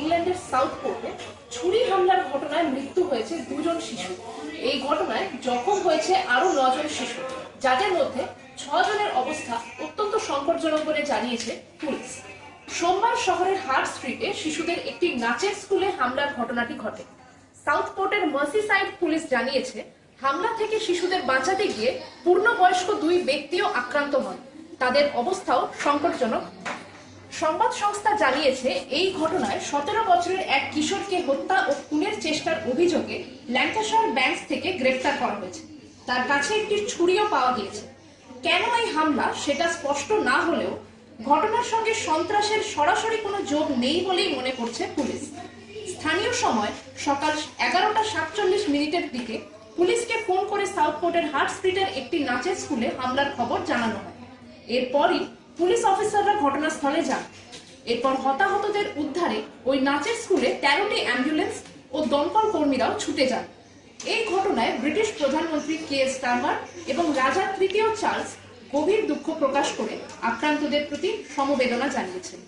ইংল্যান্ডের সাউথ পোর্টে ছুরি হামলার ঘটনায় মৃত্যু হয়েছে দুজন শিশু। এই ঘটনায় জখম হয়েছে আরও নজন শিশু। যাদের মধ্যে ছজনের অবস্থা অত্যন্ত সংকটজনক বলে জানিয়েছে পুলিশ। সোমবার শহরের হার্ট স্ট্রিটে শিশুদের একটি নাচের স্কুলে হামলার ঘটনাটি ঘটে। সাউথ পোর্টের মার্সি সাইড পুলিশ জানিয়েছে, হামলা থেকে শিশুদের বাঁচাতে গিয়ে পূর্ণবয়স্ক দুই ব্যক্তিও আক্রান্ত হন। তাদের অবস্থাও সংকটজনক। সংবাদ সংস্থা জানিয়েছে, এই ঘটনায় সতেরো বছরের এক কিশোরকে হত্যা ও খুনের চেষ্টার অভিযোগে ল্যাঙ্কাশায়ার ব্যাংকস থেকে গ্রেফতার করা হয়েছে। তার কাছে একটি ছুরিও পাওয়া গিয়েছে। কেন এই হামলা সেটা স্পষ্ট না হলেও ঘটনার সঙ্গে সন্ত্রাসের সরাসরি কোনো যোগ নেই বলেই মনে করছে পুলিশ। স্থানীয় সময় সকাল এগারোটা সাতচল্লিশ মিনিটের দিকে পুলিশকে ফোন করে সাউথ পোর্টের হার্ট স্ট্রিটের একটি নাচের স্কুলে হামলার খবর জানানো হয়। এরপরই পুলিশ অফিসাররা ঘটনাস্থলে যান। এরপর হতাহতদের উদ্ধারে ওই নাচের স্কুলে তেরোটি অ্যাম্বুলেন্স ও দমকল কর্মীরাও ছুটে যান। এই ঘটনায় ব্রিটিশ প্রধানমন্ত্রী কে এস টার্মার এবং রাজা তৃতীয় চার্লস গভীর দুঃখ প্রকাশ করে আক্রান্তদের প্রতি সমবেদনা জানিয়েছেন।